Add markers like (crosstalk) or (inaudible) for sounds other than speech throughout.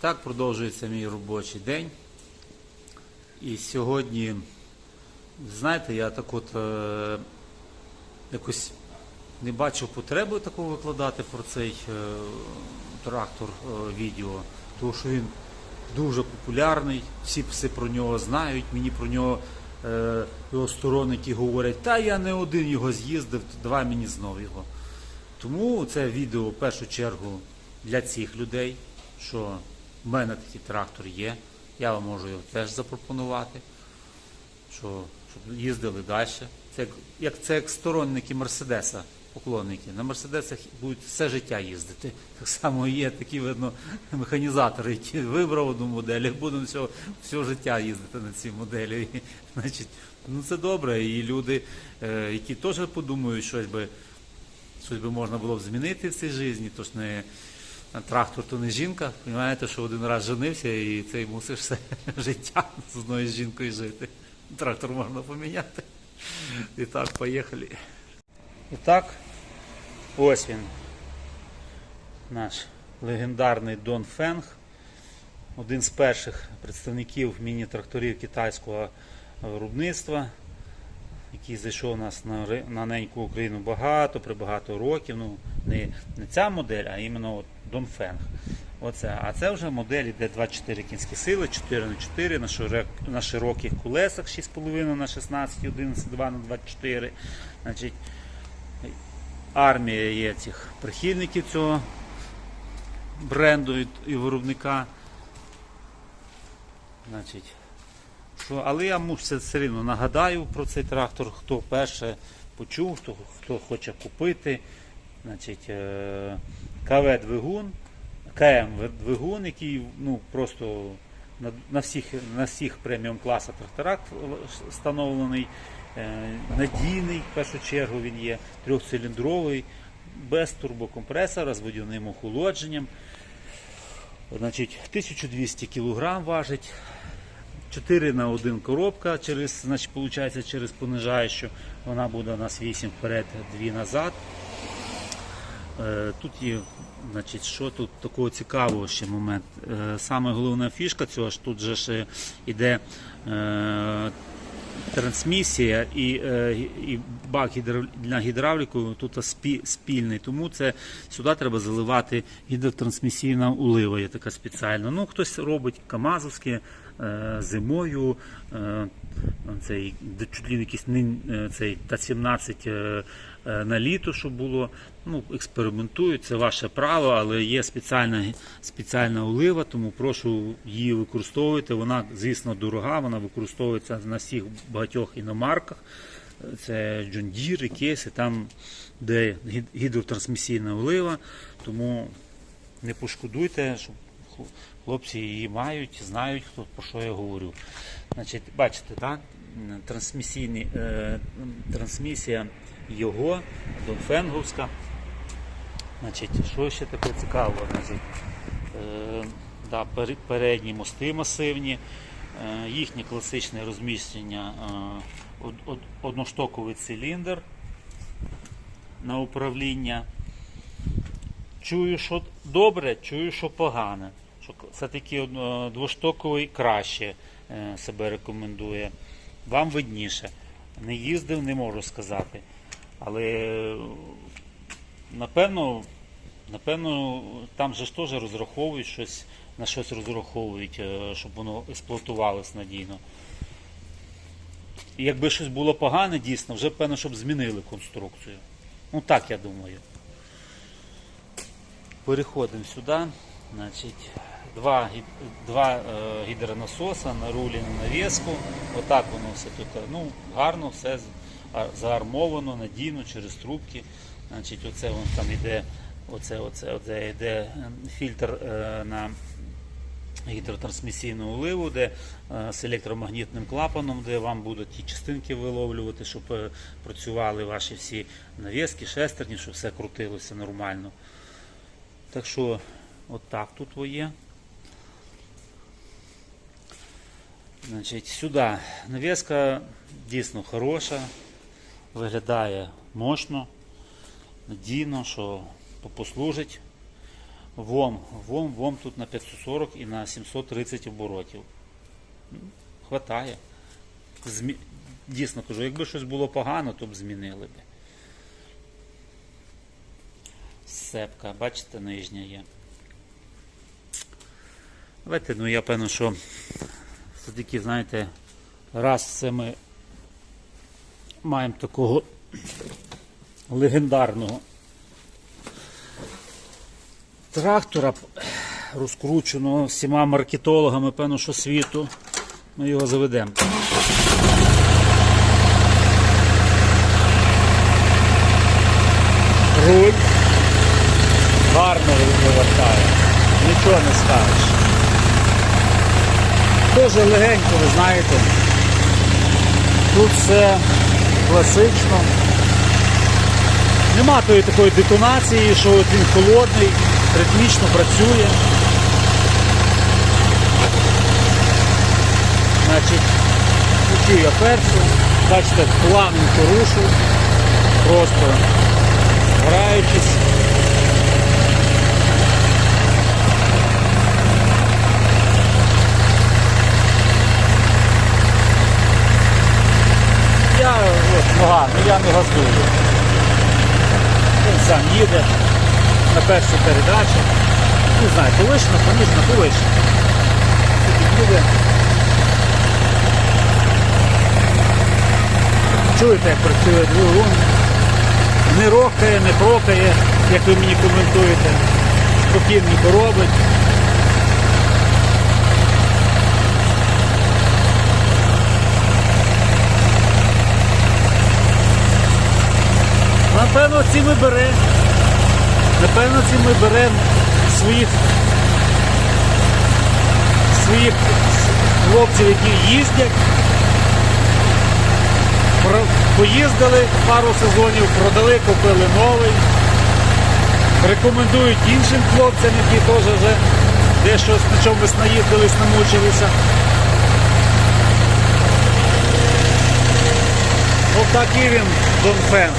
так продовжується мій робочий день. І сьогодні, знаєте, я так от е, якось не бачив потреби такого викладати про цей е, трактор е, відео, тому що він дуже популярний, всі все про нього знають, мені про нього е, його сторонники говорять, та я не один його з'їздив, давай мені знов його. Тому це відео в першу чергу для цих людей, що в мене такий трактор є, я вам можу його теж запропонувати, що, щоб їздили далі. Це як, як це як сторонники Мерседеса, поклонники. На Мерседесах будуть все життя їздити. Так само є такі, видно, механізатори, які вибрав одну модель, і будуть все, все життя їздити на цій моделі. І, значить, ну це добре. І люди, е, які теж подумають, щось би щось би можна було б змінити в цій житті, то ж не трактор, то не жінка. Понимаєте, що один раз женився і цей мусиш все (laughs) життя з одною жінкою жити. Трактор можна поміняти. І так, поїхали. І так, ось він. Наш легендарний Дон Фенг. Один з перших представників міні-тракторів китайського виробництва який зайшов у нас на, на неньку Україну багато, при багато років. Ну, не, не ця модель, а іменно Донфенг. Оце. А це вже модель, де 24 кінські сили, 4 на 4 на, широк, на широких колесах 6,5 на 16, 11, 2 на 24. Значить, армія є цих прихильників цього бренду і виробника. Значить, що, але я мушу все рівно нагадаю про цей трактор, хто вперше почув, хто, хто хоче купити. Значить, е, КВ-двигун, КМ-двигун, який ну, просто на, на всіх, на всіх преміум класах тракторах встановлений, е, надійний, в першу чергу він є трьохциліндровий, без турбокомпресора, з водяним охолодженням. Значить, 1200 кг важить. 4 на 1 коробка, через, значить, виходить, через понижаючу, вона буде у нас 8 вперед, 2 назад. Е, Тут є, значить, що тут такого цікавого ще момент. Е, Саме головна фішка цього ж тут же ж іде е, трансмісія і, і бак для гідравліку тут спільний, тому це сюди треба заливати гідротрансмісійна улива, є така спеціальна. Ну, хтось робить камазовське зимою, е, цей чуть ли якийсь е, цей Та-17 е, е, на літо, щоб було. Ну, експериментують, це ваше право, але є спеціальна, спеціальна олива, тому прошу її використовувати. Вона, звісно, дорога, вона використовується на всіх багатьох іномарках. Це Deere, Кейси, там, де гідротрансмісійна олива, тому не пошкодуйте, щоб хлопці її мають, знають, хто про що я говорю. Значить, бачите, так? Трансмісійні, е, трансмісія його, Донфенговська. Значить, що ще таке цікавого? Значить, е, да, передні мости масивні, е, їхнє класичне розміщення е, од- од- одноштоковий циліндр на управління. Чую, що добре, чую, що погане. Що все-таки двоштоковий краще е, себе рекомендує. Вам видніше. Не їздив, не можу сказати. Але е, напевно, напевно, там же ж теж розраховують щось, на щось розраховують, е, щоб воно експлуатувалось надійно. Якби щось було погане, дійсно, вже певно, щоб змінили конструкцію. Ну так я думаю. Переходимо сюди. Значить, два, два е, гідронасоса на рулі на навіску. Отак воно все тут ну, гарно, все заармовано, надійно через трубки. Значить, оце вон там йде, оце, оце, оце йде е, фільтр е, на гідротрансмісійну оливу, де е, з електромагнітним клапаном, де вам будуть ті частинки виловлювати, щоб е, працювали ваші всі навіски, шестерні, щоб все крутилося нормально. Так що, от так тут є. Значить, сюди навіска дійсно хороша, виглядає мощно, надійно, що послужить ВОМ. ВОМ, ВОМ тут на 540 і на 730 оборотів. М, Хватає. Змі... Дійсно кажу, якби щось було погано, то б змінили би. Сепка, бачите, нижня є. Давайте, ну я певно, що все-таки, знаєте, раз це ми маємо такого легендарного трактора, розкрученого всіма маркетологами, певно, що світу. Ми його заведемо. Руль. Гарно вивертає. Нічого не скажеш. Дуже легенько, ви знаєте. Тут все класично. Нема тої такої детонації, що от він холодний, ритмічно працює. Значить, включив я першу, бачите, плавненько рушу, просто граючись. Я от, нога, ну. Він сам їде на першій передачі. Не знаю, колишна, поміжна, колишна. Собі їде. Чуєте, як працює двигун. Не рохкає, не прокає, як ви мені коментуєте. Спокійненько робить. Напевно, ці ми беремо. Напевно, ці ми беремо своїх своїх хлопців, які їздять. Поїздили пару сезонів, продали, купили новий. Рекомендують іншим хлопцям, які теж вже дещо на чомусь наїздились, намучилися. Ось такий він Донфен.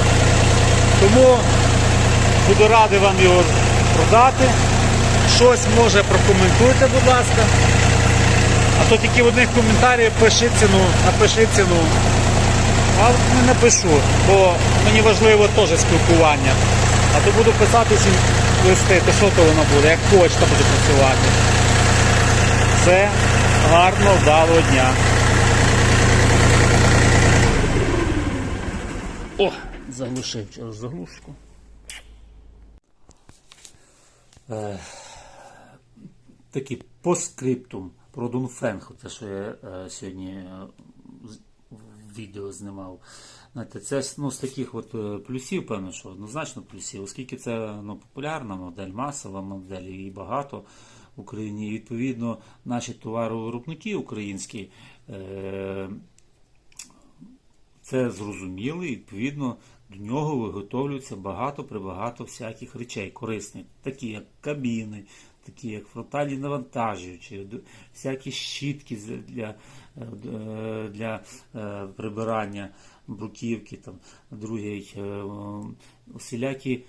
Тому буду радий вам його продати. Щось може прокоментуйте, будь ласка. А то тільки в одних коментарях пиши ціну, напиши ціну. А не напишу, бо мені важливо теж спілкування. А то буду писати всім листи, то що то воно буде, як почта буде працювати. Все, гарно, вдалого дня. О, заглушив через заглушку. Е, такий постскриптум про Дунфенг, те, що я е, сьогодні е, відео знімав. Знаєте, це ну, з таких от е, плюсів, певно, що однозначно плюсів, оскільки це ну, популярна модель, масова модель, і багато в Україні. І відповідно наші товаровиробники українські. Е, це зрозуміло, і відповідно до нього виготовлюється багато прибагато всяких речей корисних, такі як кабіни, такі як фронтальні навантажуючі, всякі щітки для, е, е, для е, прибирання бруківки, там, другий, усілякі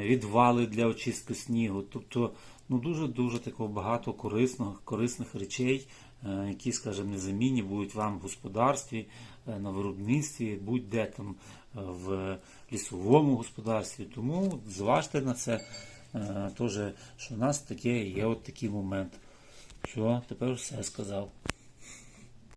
відвали для очистки снігу. Тобто ну, дуже-дуже такого багато корисних, корисних речей, які, скажімо, незамінні будуть вам в господарстві, е, на виробництві, будь-де там е, в лісовому господарстві. Тому зважте на це, е, теж, що в нас таке є от такий момент. Що, тепер все сказав.